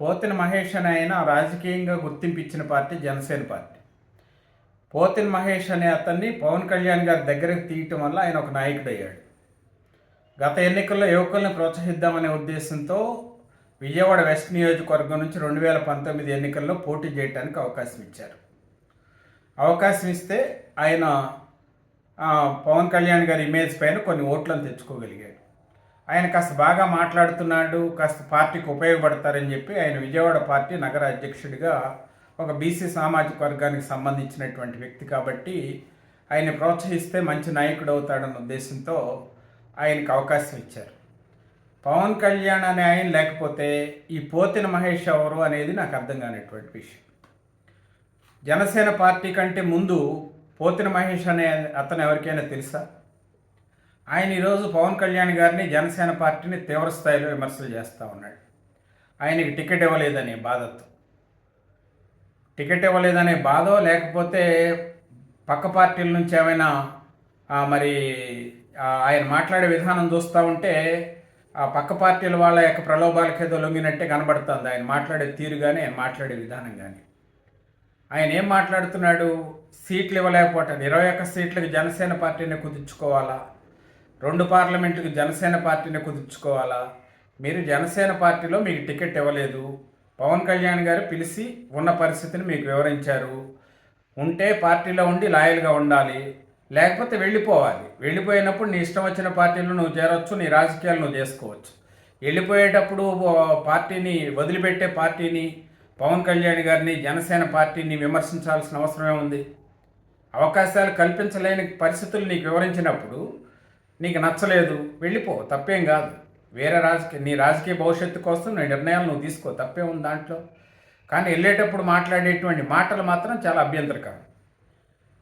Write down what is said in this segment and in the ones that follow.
పోతిన మహేష్ అని ఆయన రాజకీయంగా గుర్తింపు ఇచ్చిన పార్టీ జనసేన పార్టీ. పోతిన మహేష్ అనే అతన్ని పవన్ కళ్యాణ్ గారి దగ్గరకు తీయటం వల్ల ఆయన ఒక నాయకుడు అయ్యాడు గత ఎన్నికల్లో యువకుల్ని ప్రోత్సహిద్దామనే ఉద్దేశంతో విజయవాడ వెస్ట్ నియోజకవర్గం నుంచి రెండు వేల పంతొమ్మిది ఎన్నికల్లో పోటీ చేయడానికి అవకాశం ఇచ్చారు. అవకాశం ఇస్తే ఆయన పవన్ కళ్యాణ్ గారి ఇమేజ్ పైన కొన్ని ఓట్లను తెచ్చుకోగలిగాడు. ఆయన కాస్త బాగా మాట్లాడుతున్నాడు కాస్త పార్టీకి ఉపయోగపడతారని చెప్పి ఆయన విజయవాడ పార్టీ నగర అధ్యక్షుడిగా ఒక బీసీ సామాజిక వర్గానికి సంబంధించినటువంటి వ్యక్తి కాబట్టి ఆయన ప్రోత్సహిస్తే మంచి నాయకుడు అవుతాడన్న ఉద్దేశంతో ఆయనకు అవకాశం ఇచ్చారు. పవన్ కళ్యాణ్ అనే ఆయన లేకపోతే ఈ పోతిన మహేష్ ఎవరు అనేది నాకు అర్థం కానటువంటి విషయం. జనసేన పార్టీ కంటే ముందు పోతిన మహేష్ అనే అతను ఎవరికైనా తెలుసా? ఆయన ఈరోజు పవన్ కళ్యాణ్ గారిని జనసేన పార్టీని తీవ్ర స్థాయిలో విమర్శలు చేస్తూ ఉన్నాడు. ఆయనకి టికెట్ ఇవ్వలేదనే బాధతో. టికెట్ ఇవ్వలేదనే బాధ లేకపోతే పక్క పార్టీల నుంచి ఏమైనా మరి ఆయన మాట్లాడే విధానం చూస్తూ ఉంటే ఆ పక్క పార్టీల వాళ్ళ యొక్క ప్రలోభాలకేదో లొంగినట్టే కనబడుతుంది. ఆయన మాట్లాడే తీరు కానీ ఆయన మాట్లాడే విధానం కానీ ఆయన ఏం మాట్లాడుతున్నాడు? సీట్లు ఇవ్వలేకపోవటం ఇరవై ఒక్క సీట్లకు జనసేన పార్టీని కుదుర్చుకోవాలా? రెండు పార్లమెంట్లకు జనసేన పార్టీని కుదుర్చుకోవాలా? మీరు జనసేన పార్టీలో మీకు టికెట్ ఇవ్వలేదు. పవన్ కళ్యాణ్ గారు పిలిచి ఉన్న పరిస్థితిని మీకు వివరించారు. ఉంటే పార్టీలో ఉండి లాయల్గా ఉండాలి. లేకపోతే వెళ్ళిపోవాలి. వెళ్ళిపోయినప్పుడు నీ ఇష్టం వచ్చిన పార్టీలో నువ్వు చేరొచ్చు నీ రాజకీయాలు నువ్వు చేసుకోవచ్చు. వెళ్ళిపోయేటప్పుడు పార్టీని వదిలిపెట్టే పార్టీని పవన్ కళ్యాణ్ గారిని జనసేన పార్టీని విమర్శించాల్సిన అవసరమే ఉంది. అవకాశాలు కల్పించలేని పరిస్థితులు నీకు వివరించినప్పుడు నీకు నచ్చలేదు వెళ్ళిపో తప్పేం కాదు. వేరే రాజకీయ నీ రాజకీయ భవిష్యత్తు కోసం నీ నిర్ణయాలు నువ్వు తీసుకో తప్పే ఉంది దాంట్లో? కానీ వెళ్ళేటప్పుడు మాట్లాడేటువంటి మాటలు మాత్రం చాలా అభ్యంతరకరం.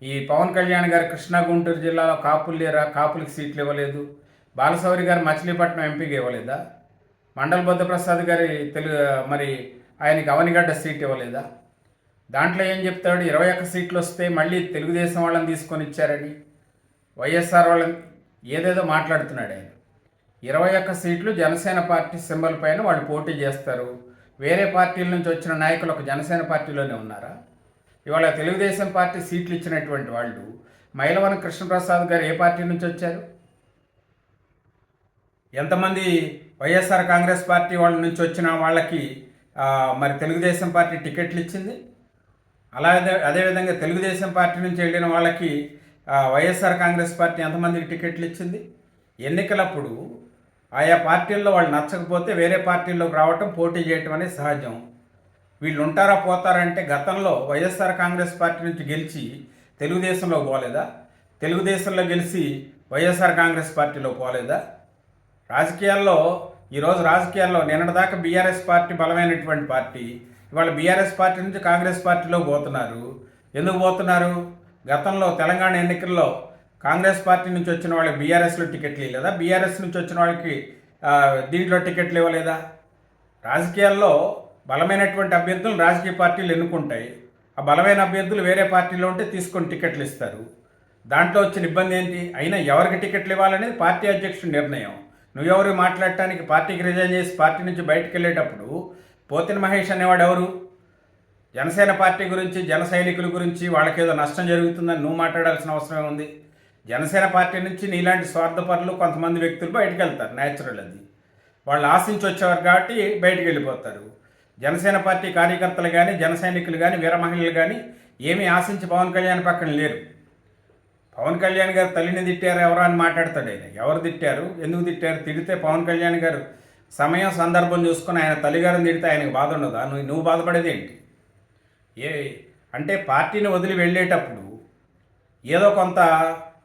ఈ పవన్ కళ్యాణ్ గారు కృష్ణా గుంటూరు జిల్లాలో కాపులు లేరా? కాపులకి సీట్లు ఇవ్వలేదు. బాలసౌరి గారు మచిలీపట్నం ఎంపీకి ఇవ్వలేదా? మండల బుద్ధప్రసాద్ గారి తెలుగు మరి ఆయనకి అవనిగడ్డ సీట్ ఇవ్వలేదా? దాంట్లో ఏం చెప్తాడు? ఇరవై ఒక్క సీట్లు వస్తే మళ్ళీ తెలుగుదేశం వాళ్ళని తీసుకొని ఇచ్చారని. వైఎస్ఆర్ వాళ్ళని ఏదేదో మాట్లాడుతున్నాడు ఆయన. ఇరవై ఒక్క సీట్లు జనసేన పార్టీ సింబల్ పైన వాళ్ళు పోటీ చేస్తారు. వేరే పార్టీల నుంచి వచ్చిన నాయకులు ఒక జనసేన పార్టీలోనే ఉన్నారా? ఇవాళ తెలుగుదేశం పార్టీ సీట్లు ఇచ్చినటువంటి వాళ్ళు మైలవరం కృష్ణప్రసాద్ గారు ఏ పార్టీ నుంచి వచ్చారు? ఎంతమంది వైఎస్ఆర్ కాంగ్రెస్ పార్టీ వాళ్ళ నుంచి వచ్చిన వాళ్ళకి మరి తెలుగుదేశం పార్టీ టికెట్లు ఇచ్చింది? అలాగే అదేవిధంగా తెలుగుదేశం పార్టీ నుంచి వెళ్ళిన వాళ్ళకి వైఎస్ఆర్ కాంగ్రెస్ పార్టీ ఎంతమందికి టికెట్లు ఇచ్చింది? ఎన్నికలప్పుడు ఆయా పార్టీల్లో వాళ్ళు నచ్చకపోతే వేరే పార్టీల్లోకి రావటం పోటీ చేయటం అనేది సహజం. వీళ్ళు ఉంటారా పోతారంటే గతంలో వైఎస్ఆర్ కాంగ్రెస్ పార్టీ నుంచి గెలిచి తెలుగుదేశంలో పోలేదా? తెలుగుదేశంలో గెలిచి వైఎస్ఆర్ కాంగ్రెస్ పార్టీలో పోలేదా? రాజకీయాల్లో ఈరోజు రాజకీయాల్లో నిన్నటిదాకా బీఆర్ఎస్ పార్టీ బలమైనటువంటి పార్టీ. ఇవాళ బీఆర్ఎస్ పార్టీ నుంచి కాంగ్రెస్ పార్టీలో పోతున్నారు. ఎందుకు పోతున్నారు? గతంలో తెలంగాణ ఎన్నికల్లో కాంగ్రెస్ పార్టీ నుంచి వచ్చిన వాళ్ళకి బీఆర్ఎస్లో టికెట్లు ఇవ్వలేదా? బీఆర్ఎస్ నుంచి వచ్చిన వాళ్ళకి దీంట్లో టికెట్లు ఇవ్వలేదా? రాజకీయాల్లో బలమైనటువంటి అభ్యర్థులు రాజకీయ పార్టీలు ఎన్నుకుంటాయి. ఆ బలమైన అభ్యర్థులు వేరే పార్టీలో ఉంటే తీసుకొని టికెట్లు ఇస్తారు. దాంట్లో వచ్చిన ఇబ్బంది ఏంటి? అయినా ఎవరికి టికెట్లు ఇవ్వాలనేది పార్టీ అధ్యక్షుడి నిర్ణయం. నువ్వెవరు మాట్లాడటానికి పార్టీకి రిజైన్ చేసి పార్టీ నుంచి బయటకు వెళ్ళేటప్పుడు పోతిన మహేష్ అనేవాడు ఎవరు? జనసేన పార్టీ గురించి జన సైనికుల గురించి వాళ్ళకేదో నష్టం జరుగుతుందని నువ్వు మాట్లాడాల్సిన అవసరం ఉంది. జనసేన పార్టీ నుంచి నీలాంటి స్వార్థపరులు కొంతమంది వ్యక్తులు బయటకు వెళ్తారు న్యాచురల్ అది. వాళ్ళు ఆశించి వచ్చేవారు కాబట్టి బయటకు వెళ్ళిపోతారు. జనసేన పార్టీ కార్యకర్తలు కానీ జన సైనికులు కానీ వీర మహిళలు కానీ ఏమీ ఆశించి పవన్ కళ్యాణ్ పక్కన లేరు. పవన్ కళ్యాణ్ గారు తల్లిని తిట్టారు ఎవరు అని మాట్లాడతాడు ఆయన. ఎవరు తిట్టారు ఎందుకు తిట్టారు? తిడితే పవన్ కళ్యాణ్ గారు సమయం సందర్భం చూసుకుని ఆయన తల్లిగారిని తిడితే ఆయనకు బాధ ఉండదు? నువ్వు నువ్వు బాధపడేది ఏంటి? ఏ అంటే పార్టీని వదిలి వెళ్ళేటప్పుడు ఏదో కొంత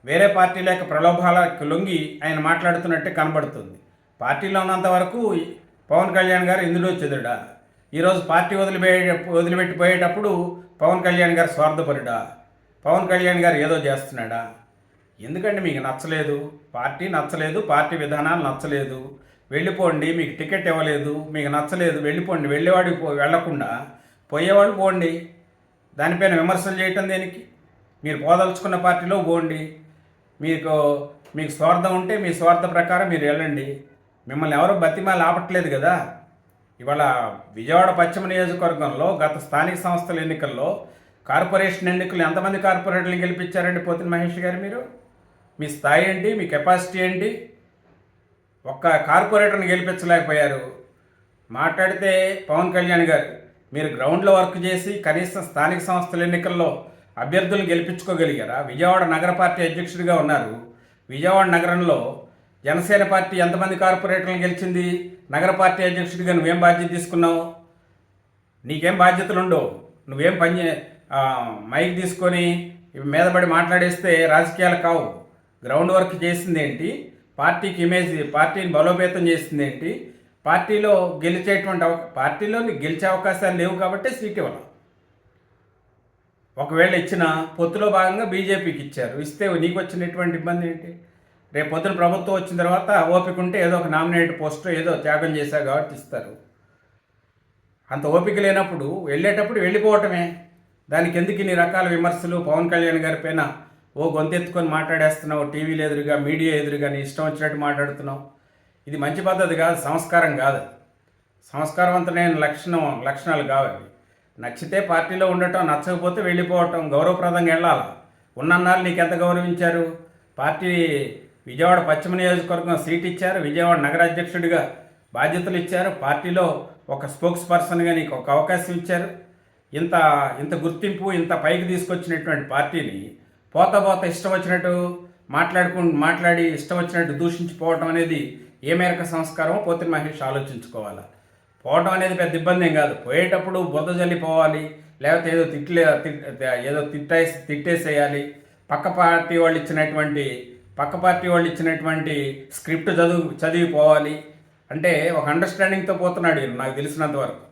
వేరే పార్టీ లేక ప్రలోభాలకు లొంగి ఆయన మాట్లాడుతున్నట్టే కనబడుతుంది. పార్టీలో ఉన్నంత వరకు పవన్ కళ్యాణ్ గారు ఇందులో చెదుడా ఈరోజు పార్టీ వదిలిపోయే వదిలిపెట్టిపోయేటప్పుడు పవన్ కళ్యాణ్ గారు స్వార్థపరుడా? పవన్ కళ్యాణ్ గారు ఏదో చేస్తున్నాడా? ఎందుకంటే మీకు నచ్చలేదు? పార్టీ నచ్చలేదు పార్టీ విధానాలు నచ్చలేదు. వెళ్ళిపోండి మీకు టికెట్ ఇవ్వలేదు మీకు నచ్చలేదు వెళ్ళిపోండి వెళ్ళేవాడికి వెళ్ళకుండా పోయేవాళ్ళు పోండి. దానిపైన విమర్శలు చేయటం దేనికి? మీరు పోదలుచుకున్న పార్టీలో పోండి. మీకు మీకు స్వార్థం ఉంటే మీ స్వార్థ ప్రకారం మీరు వెళ్ళండి. మిమ్మల్ని ఎవరు బతిమాలు ఆపట్లేదు కదా. ఇవాళ విజయవాడ పశ్చిమ నియోజకవర్గంలో గత స్థానిక సంస్థల ఎన్నికల్లో కార్పొరేషన్ ఎన్నికలు ఎంతమంది కార్పొరేటర్లు గెలిపించారండి పోతిన మహేష్ గారు మీరు? మీ స్థాయి ఏంటి? మీ కెపాసిటీ ఏంటి? ఒక్క కార్పొరేటర్ని గెలిపించలేకపోయారు. మాట్లాడితే పవన్ కళ్యాణ్ గారు మీరు గ్రౌండ్లో వర్క్ చేసి కనీసం స్థానిక సంస్థల ఎన్నికల్లో అభ్యర్థులు గెలిపించుకోగలిగారా? విజయవాడ నగర పార్టీ అధ్యక్షుడిగా ఉన్నారు. విజయవాడ నగరంలో జనసేన పార్టీ ఎంతమంది కార్పొరేటర్లను గెలిచింది? నగర పార్టీ అధ్యక్షుడిగా నువ్వేం బాధ్యత తీసుకున్నావు? నీకేం బాధ్యతలు ఉండవు నువ్వేం పని మైక్ తీసుకొని మీదపడి మాట్లాడేస్తే రాజకీయాలు కావు. గ్రౌండ్ వర్క్ చేసింది ఏంటి పార్టీకి ఇమేజ్ పార్టీని బలోపేతం చేసింది ఏంటి పార్టీలో గెలిచేటువంటి అవ పార్టీలో గెలిచే అవకాశాలు లేవు కాబట్టి సీట్ ఇవ్వాలి ఒకవేళ ఇచ్చిన పొత్తులో భాగంగా బీజేపీకి ఇచ్చారు. ఇస్తే నీకు వచ్చినటువంటి ఇబ్బంది ఏంటి? రేపు పొద్దున ప్రభుత్వం వచ్చిన తర్వాత ఓపిక ఉంటే ఏదో ఒక నామినేట్ పోస్ట్ ఏదో త్యాగం చేశారు కాబట్టి ఇస్తారు. అంత ఓపిక లేనప్పుడు వెళ్ళేటప్పుడు వెళ్ళిపోవటమే. దానికి ఎందుకు ఇన్ని రకాల విమర్శలు? పవన్ కళ్యాణ్ గారి పైన ఓ గొంతెత్తుకొని మాట్లాడేస్తున్నావు. టీవీలు ఎదురుగా మీడియా ఎదురుగా నీ ఇష్టం వచ్చినట్టు మాట్లాడుతున్నావు. ఇది మంచి పద్ధతి కాదు సంస్కారం కాదు. సంస్కారవంతమైన లక్షణం లక్షణాలు కావాలి నచ్చితే పార్టీలో ఉండటం నచ్చకపోతే వెళ్ళిపోవటం గౌరవప్రదంగా వెళ్ళాలి? ఉన్నన్నాళ్ళు నీకు ఎంత గౌరవించారు? పార్టీ విజయవాడ పశ్చిమ నియోజకవర్గం సీట్ ఇచ్చారు విజయవాడ నగర అధ్యక్షుడిగా బాధ్యతలు ఇచ్చారు పార్టీలో ఒక స్పోక్స్ పర్సన్గా నీకు ఒక అవకాశం ఇచ్చారు. ఇంత ఇంత గుర్తింపు ఇంత పైకి తీసుకొచ్చినటువంటి పార్టీని పోత పోత ఇష్టం వచ్చినట్టు మాట్లాడుకుంటూ మాట్లాడి ఇష్టం వచ్చినట్టు దూషించిపోవటం అనేది ఏ మేరకు సంస్కారమో పోతిన మహేష్ ఆలోచించుకోవాలి? పోవటం అనేది పెద్ద ఇబ్బంది ఏం కాదు. పోయేటప్పుడు బురద జల్లిపోవాలి లేకపోతే ఏదో తిట్లే ఏదో తిట్టేసి తిట్టేసేయాలి. పక్క పార్టీ వాళ్ళు ఇచ్చినటువంటి పక్క పార్టీ వాళ్ళు ఇచ్చినటువంటి స్క్రిప్ట్ చదువు చదివిపోవాలి. అంటే ఒక అండర్స్టాండింగ్తో పోతున్నాడు వీళ్ళు నాకు తెలిసినంత వరకు.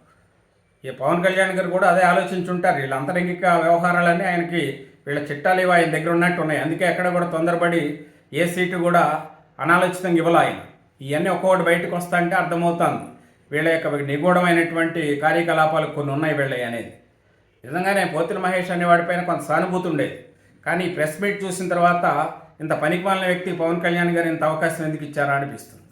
ఈ పవన్ కళ్యాణ్ గారు కూడా అదే ఆలోచించుంటారు. వీళ్ళ అంతరంగిక వ్యవహారాలన్నీ ఆయనకి వీళ్ళ చిట్టాలు ఇవి ఆయన దగ్గర ఉన్నట్టు ఉన్నాయి. అందుకే ఎక్కడ కూడా తొందరపడి ఏ సీటు కూడా అనాలోచితంగా ఇవ్వాలి ఆయన. ఇవన్నీ ఒక్కొక్కటి బయటకు వస్తాయంటే అర్థమవుతుంది. వీళ్ళ యొక్క నిగూఢమైనటువంటి కార్యకలాపాలు కొన్ని ఉన్నాయి వీళ్ళవి అనేది. నిజంగానే పోతుల మహేష్ అనే వాడిపైన కొంత సానుభూతి ఉండేది. కానీ ఈ ప్రెస్ మీట్ చూసిన తర్వాత ఇంత పనికిమాలిన వ్యక్తి పవన్ కళ్యాణ్ గారు ఇంత అవకాశం ఎందుకు ఇచ్చారా అనిపిస్తుంది.